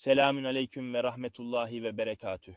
Selamün aleyküm ve rahmetullahi ve berekatüh.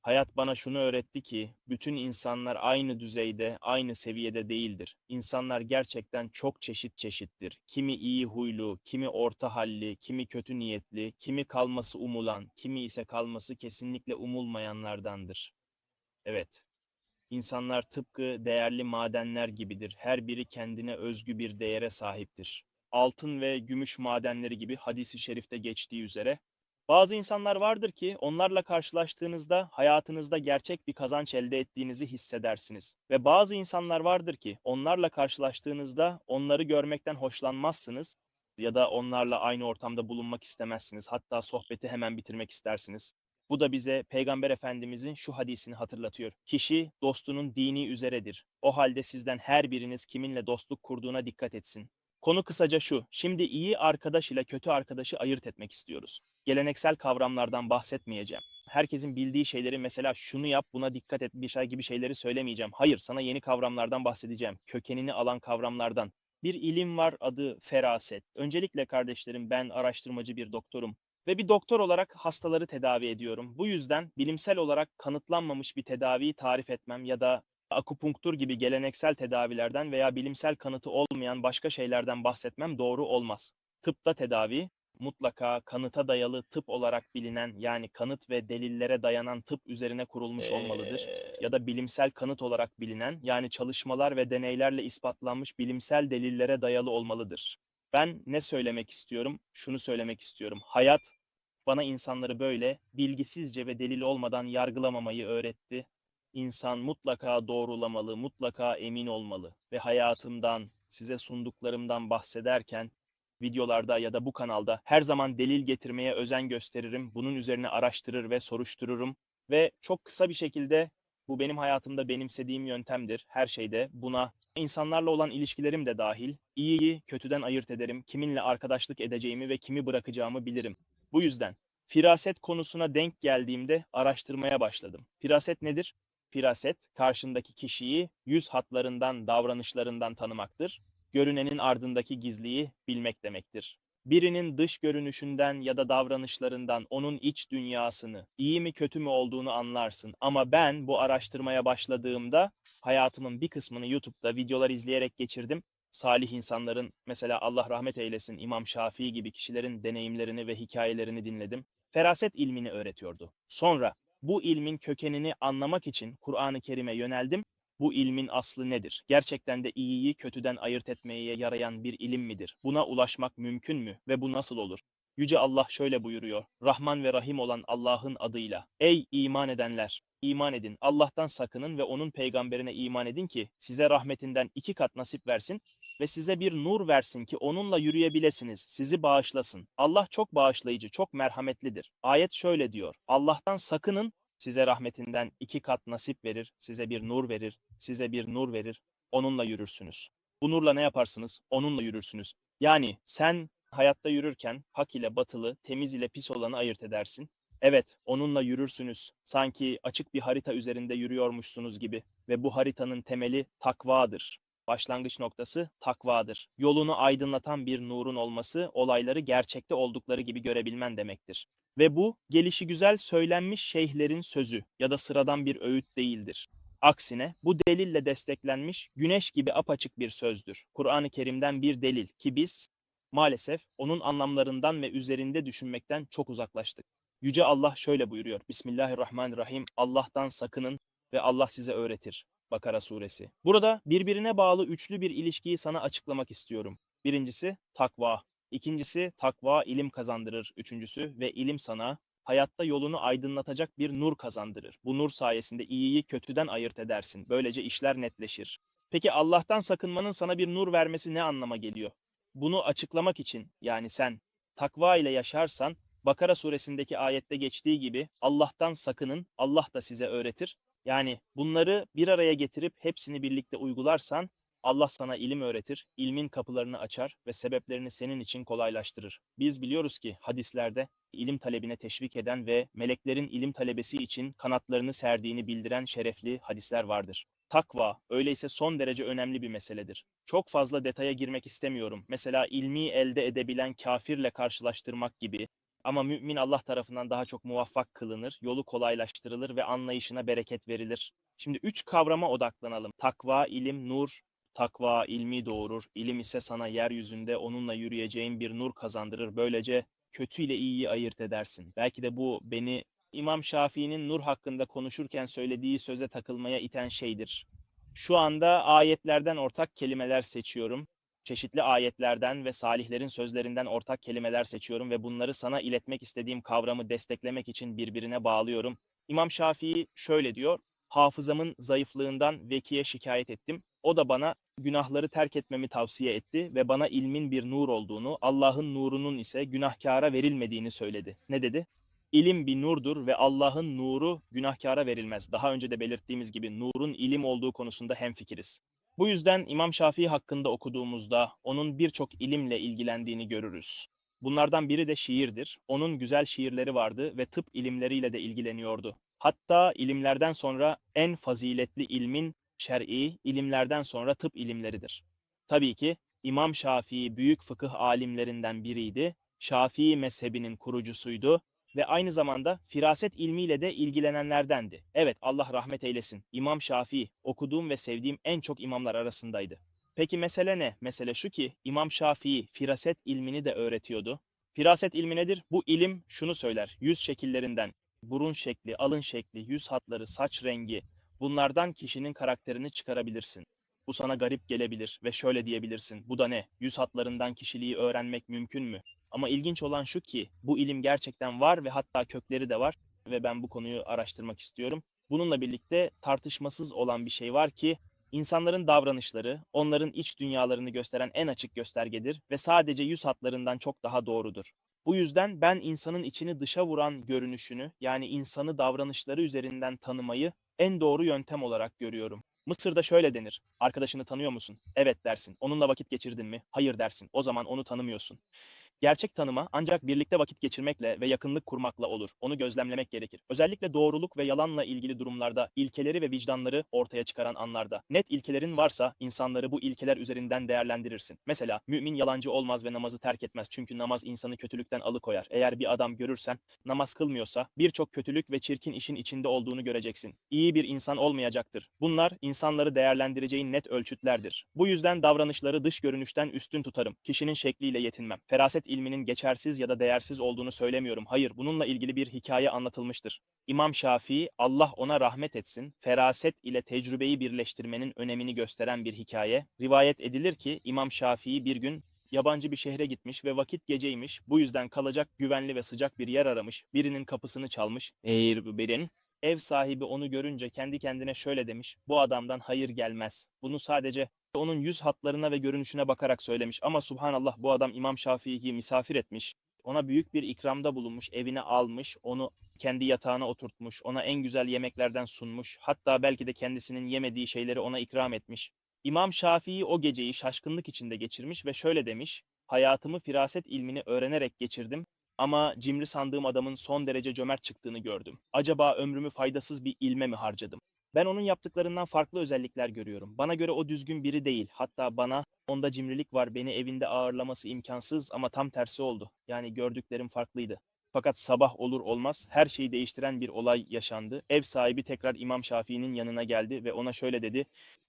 Hayat bana şunu öğretti ki bütün insanlar aynı düzeyde, aynı seviyede değildir. İnsanlar gerçekten çok çeşit çeşittir. Kimi iyi huylu, kimi orta halli, kimi kötü niyetli, kimi kalması umulan, kimi ise kalması kesinlikle umulmayanlardandır. Evet. İnsanlar tıpkı değerli madenler gibidir. Her biri kendine özgü bir değere sahiptir. Altın ve gümüş madenleri gibi hadisi şerifte geçtiği üzere bazı insanlar vardır ki onlarla karşılaştığınızda hayatınızda gerçek bir kazanç elde ettiğinizi hissedersiniz. Ve bazı insanlar vardır ki onlarla karşılaştığınızda onları görmekten hoşlanmazsınız ya da onlarla aynı ortamda bulunmak istemezsiniz. Hatta sohbeti hemen bitirmek istersiniz. Bu da bize Peygamber Efendimizin şu hadisini hatırlatıyor. Kişi dostunun dini üzeredir. O halde sizden her biriniz kiminle dostluk kurduğuna dikkat etsin. Konu kısaca şu. Şimdi iyi arkadaş ile kötü arkadaşı ayırt etmek istiyoruz. Geleneksel kavramlardan bahsetmeyeceğim. Herkesin bildiği şeyleri mesela şunu yap, buna dikkat et bir şey gibi şeyleri söylemeyeceğim. Hayır, sana yeni kavramlardan bahsedeceğim. Kökenini alan kavramlardan. Bir ilim var adı feraset. Öncelikle kardeşlerim ben araştırmacı bir doktorum ve bir doktor olarak hastaları tedavi ediyorum. Bu yüzden bilimsel olarak kanıtlanmamış bir tedaviyi tarif etmem ya da akupunktur gibi geleneksel tedavilerden veya bilimsel kanıtı olmayan başka şeylerden bahsetmem doğru olmaz. Tıpta tedavi mutlaka kanıta dayalı tıp olarak bilinen yani kanıt ve delillere dayanan tıp üzerine kurulmuş olmalıdır. Ya da bilimsel kanıt olarak bilinen yani çalışmalar ve deneylerle ispatlanmış bilimsel delillere dayalı olmalıdır. Ben ne söylemek istiyorum? Şunu söylemek istiyorum. Hayat bana insanları böyle bilgisizce ve delil olmadan yargılamamayı öğretti. İnsan mutlaka doğrulamalı, mutlaka emin olmalı ve hayatımdan, size sunduklarımdan bahsederken videolarda ya da bu kanalda her zaman delil getirmeye özen gösteririm. Bunun üzerine araştırır ve soruştururum ve çok kısa bir şekilde bu benim hayatımda benimsediğim yöntemdir. Her şeyde buna insanlarla olan ilişkilerim de dahil. İyiyi kötüden ayırt ederim. Kiminle arkadaşlık edeceğimi ve kimi bırakacağımı bilirim. Bu yüzden firaset konusuna denk geldiğimde araştırmaya başladım. Firaset nedir? Firaset, karşındaki kişiyi yüz hatlarından, davranışlarından tanımaktır. Görünenin ardındaki gizliyi bilmek demektir. Birinin dış görünüşünden ya da davranışlarından onun iç dünyasını, iyi mi kötü mü olduğunu anlarsın. Ama ben bu araştırmaya başladığımda hayatımın bir kısmını YouTube'da videolar izleyerek geçirdim. Salih insanların, mesela Allah rahmet eylesin İmam Şafii gibi kişilerin deneyimlerini ve hikayelerini dinledim. Feraset ilmini öğretiyordu. Sonra bu ilmin kökenini anlamak için Kur'an-ı Kerim'e yöneldim. Bu ilmin aslı nedir? Gerçekten de iyiyi kötüden ayırt etmeye yarayan bir ilim midir? Buna ulaşmak mümkün mü ve bu nasıl olur? Yüce Allah şöyle buyuruyor. Rahman ve Rahim olan Allah'ın adıyla. Ey iman edenler! iman edin. Allah'tan sakının ve onun peygamberine iman edin ki size rahmetinden iki kat nasip versin ve size bir nur versin ki onunla yürüyebilesiniz, sizi bağışlasın. Allah çok bağışlayıcı, çok merhametlidir. Ayet şöyle diyor. Allah'tan sakının, size rahmetinden iki kat nasip verir, size bir nur verir, size bir nur verir, onunla yürürsünüz. Bu nurla ne yaparsınız? Onunla yürürsünüz. Yani sen hayatta yürürken hak ile batılı, temiz ile pis olanı ayırt edersin. Evet, onunla yürürsünüz. Sanki açık bir harita üzerinde yürüyormuşsunuz gibi ve bu haritanın temeli takvadır. Başlangıç noktası takvadır. Yolunu aydınlatan bir nurun olması olayları gerçekte oldukları gibi görebilmen demektir. Ve bu gelişi güzel söylenmiş şeyhlerin sözü ya da sıradan bir öğüt değildir. Aksine bu delille desteklenmiş güneş gibi apaçık bir sözdür. Kur'an-ı Kerim'den bir delil ki biz maalesef onun anlamlarından ve üzerinde düşünmekten çok uzaklaştık. Yüce Allah şöyle buyuruyor. Bismillahirrahmanirrahim. Allah'tan sakının ve Allah size öğretir. Bakara suresi. Burada birbirine bağlı üçlü bir ilişkiyi sana açıklamak istiyorum. Birincisi takva. İkincisi takva ilim kazandırır. Üçüncüsü ve ilim sana hayatta yolunu aydınlatacak bir nur kazandırır. Bu nur sayesinde iyiyi kötüden ayırt edersin. Böylece işler netleşir. Peki Allah'tan sakınmanın sana bir nur vermesi ne anlama geliyor? Bunu açıklamak için yani sen takva ile yaşarsan Bakara suresindeki ayette geçtiği gibi Allah'tan sakının, Allah da size öğretir. Yani bunları bir araya getirip hepsini birlikte uygularsan Allah sana ilim öğretir, ilmin kapılarını açar ve sebeplerini senin için kolaylaştırır. Biz biliyoruz ki hadislerde ilim talebine teşvik eden ve meleklerin ilim talebesi için kanatlarını serdiğini bildiren şerefli hadisler vardır. Takva öyleyse son derece önemli bir meseledir. Çok fazla detaya girmek istemiyorum. Mesela ilmi elde edebilen kafirle karşılaştırmak gibi Ama mümin Allah tarafından daha çok muvaffak kılınır, yolu kolaylaştırılır ve anlayışına bereket verilir. Şimdi üç kavrama odaklanalım. Takva, ilim, nur. Takva ilmi doğurur. İlim ise sana yeryüzünde onunla yürüyeceğin bir nur kazandırır. Böylece kötü ile iyiyi ayırt edersin. Belki de bu beni İmam Şafii'nin nur hakkında konuşurken söylediği söze takılmaya iten şeydir. Şu anda ayetlerden ortak kelimeler seçiyorum. Çeşitli ayetlerden ve salihlerin sözlerinden ortak kelimeler seçiyorum ve bunları sana iletmek istediğim kavramı desteklemek için birbirine bağlıyorum. İmam Şafii şöyle diyor, hafızamın zayıflığından vekiye şikayet ettim. O da bana günahları terk etmemi tavsiye etti ve bana ilmin bir nur olduğunu, Allah'ın nurunun ise günahkara verilmediğini söyledi. Ne dedi? İlim bir nurdur ve Allah'ın nuru günahkara verilmez. Daha önce de belirttiğimiz gibi nurun ilim olduğu konusunda hemfikiriz. Bu yüzden İmam Şafii hakkında okuduğumuzda onun birçok ilimle ilgilendiğini görürüz. Bunlardan biri de şiirdir. Onun güzel şiirleri vardı ve tıp ilimleriyle de ilgileniyordu. Hatta ilimlerden sonra en faziletli ilmin şer'i, ilimlerden sonra tıp ilimleridir. Tabii ki İmam Şafii büyük fıkıh alimlerinden biriydi. Şafii mezhebinin kurucusuydu ve aynı zamanda firaset ilmiyle de ilgilenenlerdendi. Evet Allah rahmet eylesin. İmam Şafii okuduğum ve sevdiğim en çok imamlar arasındaydı. Peki mesele ne? Mesele şu ki İmam Şafii firaset ilmini de öğretiyordu. Firaset ilmi nedir? Bu ilim şunu söyler. Yüz şekillerinden, burun şekli, alın şekli, yüz hatları, saç rengi bunlardan kişinin karakterini çıkarabilirsin. Bu sana garip gelebilir ve şöyle diyebilirsin. Bu da ne? Yüz hatlarından kişiliği öğrenmek mümkün mü? Ama ilginç olan şu ki bu ilim gerçekten var ve hatta kökleri de var ve ben bu konuyu araştırmak istiyorum. Bununla birlikte tartışmasız olan bir şey var ki insanların davranışları onların iç dünyalarını gösteren en açık göstergedir ve sadece yüz hatlarından çok daha doğrudur. Bu yüzden ben insanın içini dışa vuran görünüşünü yani insanı davranışları üzerinden tanımayı en doğru yöntem olarak görüyorum. Mısır'da şöyle denir. Arkadaşını tanıyor musun? Evet dersin. Onunla vakit geçirdin mi? Hayır dersin. O zaman onu tanımıyorsun. Gerçek tanıma ancak birlikte vakit geçirmekle ve yakınlık kurmakla olur. Onu gözlemlemek gerekir. Özellikle doğruluk ve yalanla ilgili durumlarda, ilkeleri ve vicdanları ortaya çıkaran anlarda. Net ilkelerin varsa insanları bu ilkeler üzerinden değerlendirirsin. Mesela mümin yalancı olmaz ve namazı terk etmez. Çünkü namaz insanı kötülükten alıkoyar. Eğer bir adam görürsen namaz kılmıyorsa birçok kötülük ve çirkin işin içinde olduğunu göreceksin. İyi bir insan olmayacaktır. Bunlar insanları değerlendireceğin net ölçütlerdir. Bu yüzden davranışları dış görünüşten üstün tutarım. Kişinin şekliyle yetinmem. Feraset ilminin geçersiz ya da değersiz olduğunu söylemiyorum. Hayır, bununla ilgili bir hikaye anlatılmıştır. İmam Şafii, Allah ona rahmet etsin, feraset ile tecrübeyi birleştirmenin önemini gösteren bir hikaye. Rivayet edilir ki İmam Şafii bir gün yabancı bir şehre gitmiş ve vakit geceymiş. Bu yüzden kalacak güvenli ve sıcak bir yer aramış. Birinin kapısını çalmış. Eğer bu birinin. Ev sahibi onu görünce kendi kendine şöyle demiş. Bu adamdan hayır gelmez. Bunu sadece onun yüz hatlarına ve görünüşüne bakarak söylemiş. Ama subhanallah bu adam İmam Şafii'yi misafir etmiş. Ona büyük bir ikramda bulunmuş, evine almış, onu kendi yatağına oturtmuş, ona en güzel yemeklerden sunmuş. Hatta belki de kendisinin yemediği şeyleri ona ikram etmiş. İmam Şafii o geceyi şaşkınlık içinde geçirmiş ve şöyle demiş. Hayatımı firaset ilmini öğrenerek geçirdim ama cimri sandığım adamın son derece cömert çıktığını gördüm. Acaba ömrümü faydasız bir ilme mi harcadım? Ben onun yaptıklarından farklı özellikler görüyorum. Bana göre o düzgün biri değil. Hatta bana onda cimrilik var, beni evinde ağırlaması imkansız ama tam tersi oldu. Yani gördüklerim farklıydı. Fakat sabah olur olmaz her şeyi değiştiren bir olay yaşandı. Ev sahibi tekrar İmam Şafii'nin yanına geldi ve ona şöyle dedi.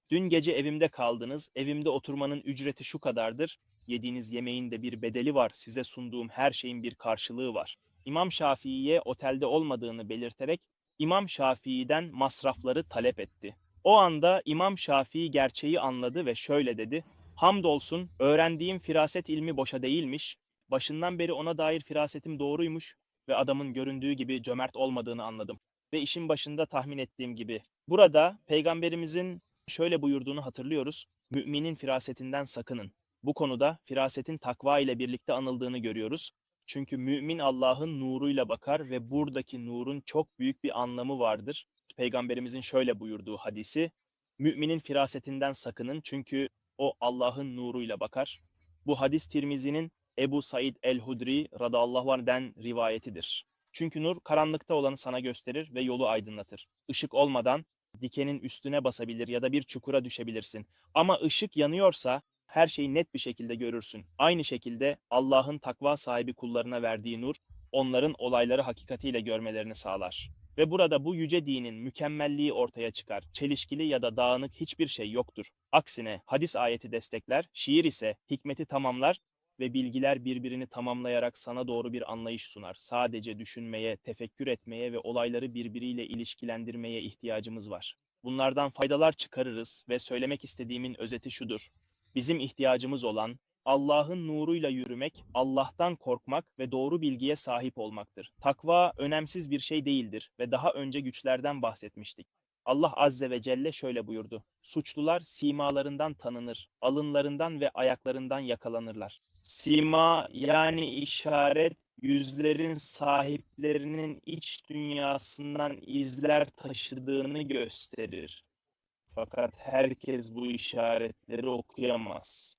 Dün gece evimde kaldınız. Evimde oturmanın ücreti şu kadardır. Yediğiniz yemeğin de bir bedeli var. Size sunduğum her şeyin bir karşılığı var. İmam Şafii'ye otelde olmadığını belirterek İmam Şafii'den masrafları talep etti. O anda İmam Şafii gerçeği anladı ve şöyle dedi. Hamdolsun öğrendiğim firaset ilmi boşa değilmiş. Başından beri ona dair firasetim doğruymuş ve adamın göründüğü gibi cömert olmadığını anladım. Ve işin başında tahmin ettiğim gibi. Burada peygamberimizin şöyle buyurduğunu hatırlıyoruz. Müminin firasetinden sakının. Bu konuda firasetin takva ile birlikte anıldığını görüyoruz. Çünkü mümin Allah'ın nuruyla bakar ve buradaki nurun çok büyük bir anlamı vardır. Peygamberimizin şöyle buyurduğu hadisi, müminin firasetinden sakının çünkü o Allah'ın nuruyla bakar. Bu hadis Tirmizi'nin Ebu Said el-Hudri radallahu anh'den rivayetidir. Çünkü nur karanlıkta olanı sana gösterir ve yolu aydınlatır. Işık olmadan dikenin üstüne basabilir ya da bir çukura düşebilirsin. Ama ışık yanıyorsa her şeyi net bir şekilde görürsün. Aynı şekilde Allah'ın takva sahibi kullarına verdiği nur onların olayları hakikatiyle görmelerini sağlar. Ve burada bu yüce dinin mükemmelliği ortaya çıkar. Çelişkili ya da dağınık hiçbir şey yoktur. Aksine hadis ayeti destekler, şiir ise hikmeti tamamlar ve bilgiler birbirini tamamlayarak sana doğru bir anlayış sunar. Sadece düşünmeye, tefekkür etmeye ve olayları birbiriyle ilişkilendirmeye ihtiyacımız var. Bunlardan faydalar çıkarırız ve söylemek istediğimin özeti şudur. Bizim ihtiyacımız olan Allah'ın nuruyla yürümek, Allah'tan korkmak ve doğru bilgiye sahip olmaktır. Takva önemsiz bir şey değildir ve daha önce güçlerden bahsetmiştik. Allah Azze ve Celle şöyle buyurdu. Suçlular simalarından tanınır, alınlarından ve ayaklarından yakalanırlar. Sima yani işaret yüzlerin sahiplerinin iç dünyasından izler taşıdığını gösterir. Fakat herkes bu işaretleri okuyamaz.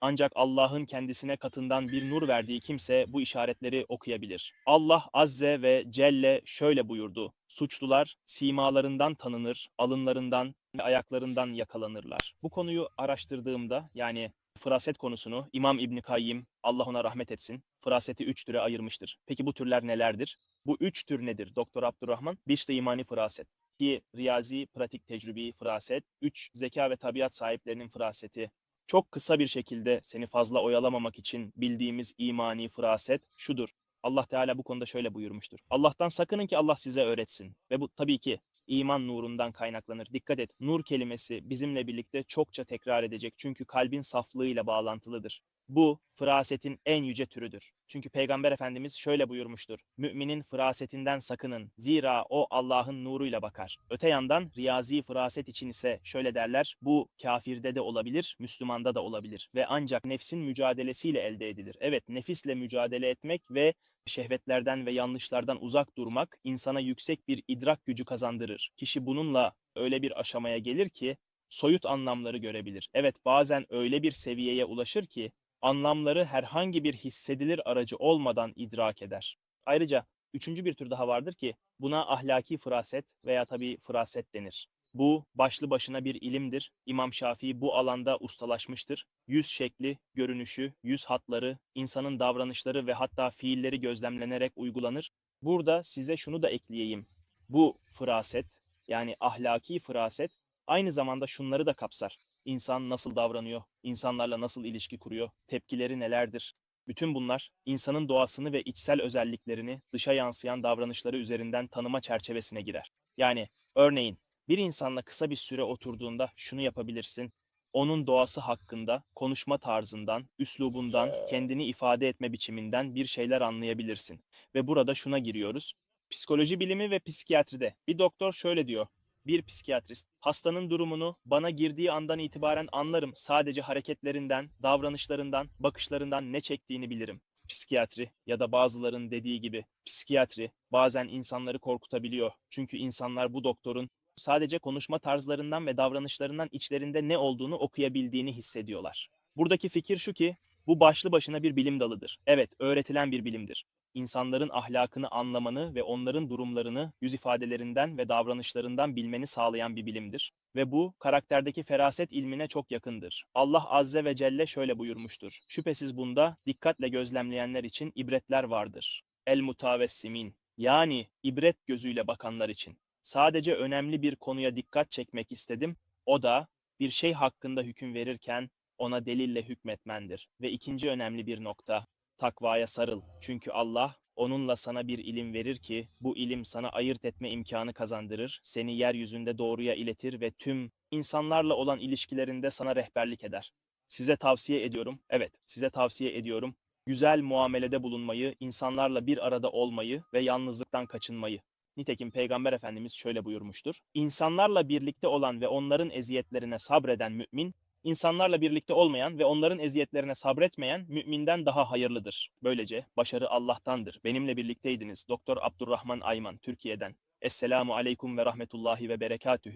Ancak Allah'ın kendisine katından bir nur verdiği kimse bu işaretleri okuyabilir. Allah Azze ve Celle şöyle buyurdu. Suçlular simalarından tanınır, alınlarından ve ayaklarından yakalanırlar. Bu konuyu araştırdığımda yani fıraset konusunu İmam İbni Kayyim, Allah ona rahmet etsin, fıraseti üç türe ayırmıştır. Peki bu türler nelerdir? Bu üç tür nedir Doktor Abdurrahman? Bir işte imani fıraset. 2. Riyazi, pratik tecrübi fıraset. 3. Zeka ve tabiat sahiplerinin fıraseti. Çok kısa bir şekilde seni fazla oyalamamak için bildiğimiz imani fıraset şudur. Allah Teala bu konuda şöyle buyurmuştur. Allah'tan sakının ki Allah size öğretsin. Ve bu tabii ki iman nurundan kaynaklanır. Dikkat et, nur kelimesi bizimle birlikte çokça tekrar edecek. Çünkü kalbin saflığıyla bağlantılıdır. Bu fırasetin en yüce türüdür. Çünkü Peygamber Efendimiz şöyle buyurmuştur. Müminin fırasetinden sakının. Zira o Allah'ın nuruyla bakar. Öte yandan riyazi fıraset için ise şöyle derler. Bu kafirde de olabilir, Müslümanda da olabilir. Ve ancak nefsin mücadelesiyle elde edilir. Evet nefisle mücadele etmek ve şehvetlerden ve yanlışlardan uzak durmak insana yüksek bir idrak gücü kazandırır. Kişi bununla öyle bir aşamaya gelir ki soyut anlamları görebilir. Evet bazen öyle bir seviyeye ulaşır ki anlamları herhangi bir hissedilir aracı olmadan idrak eder. Ayrıca üçüncü bir tür daha vardır ki buna ahlaki fıraset veya tabii fıraset denir. Bu başlı başına bir ilimdir. İmam Şafii bu alanda ustalaşmıştır. Yüz şekli, görünüşü, yüz hatları, insanın davranışları ve hatta fiilleri gözlemlenerek uygulanır. Burada size şunu da ekleyeyim. Bu fıraset yani ahlaki fıraset aynı zamanda şunları da kapsar. İnsan nasıl davranıyor, insanlarla nasıl ilişki kuruyor, tepkileri nelerdir? Bütün bunlar insanın doğasını ve içsel özelliklerini dışa yansıyan davranışları üzerinden tanıma çerçevesine girer. Yani örneğin bir insanla kısa bir süre oturduğunda şunu yapabilirsin. Onun doğası hakkında, konuşma tarzından, üslubundan, kendini ifade etme biçiminden bir şeyler anlayabilirsin. Ve burada şuna giriyoruz. Psikoloji bilimi ve psikiyatride bir doktor şöyle diyor. Bir psikiyatrist, hastanın durumunu bana girdiği andan itibaren anlarım. Sadece hareketlerinden, davranışlarından, bakışlarından ne çektiğini bilirim. Psikiyatri ya da bazıların dediği gibi psikiyatri bazen insanları korkutabiliyor. Çünkü insanlar bu doktorun sadece konuşma tarzlarından ve davranışlarından içlerinde ne olduğunu okuyabildiğini hissediyorlar. Buradaki fikir şu ki bu başlı başına bir bilim dalıdır. Evet, öğretilen bir bilimdir. İnsanların ahlakını anlamanı ve onların durumlarını yüz ifadelerinden ve davranışlarından bilmeni sağlayan bir bilimdir. Ve bu karakterdeki feraset ilmine çok yakındır. Allah Azze ve Celle şöyle buyurmuştur. Şüphesiz bunda dikkatle gözlemleyenler için ibretler vardır. El mutavessimin yani ibret gözüyle bakanlar için. Sadece önemli bir konuya dikkat çekmek istedim. O da bir şey hakkında hüküm verirken ona delille hükmetmendir. Ve ikinci önemli bir nokta, takvaya sarıl. Çünkü Allah onunla sana bir ilim verir ki bu ilim sana ayırt etme imkanı kazandırır, seni yeryüzünde doğruya iletir ve tüm insanlarla olan ilişkilerinde sana rehberlik eder. Size tavsiye ediyorum, evet size tavsiye ediyorum, güzel muamelede bulunmayı, insanlarla bir arada olmayı ve yalnızlıktan kaçınmayı. Nitekim Peygamber Efendimiz şöyle buyurmuştur. İnsanlarla birlikte olan ve onların eziyetlerine sabreden mümin, insanlarla birlikte olmayan ve onların eziyetlerine sabretmeyen müminden daha hayırlıdır. Böylece başarı Allah'tandır. Benimle birlikteydiniz. Doktor Abdurrahman Ayman, Türkiye'den. Esselamu aleyküm ve rahmetullahi ve berekatühü.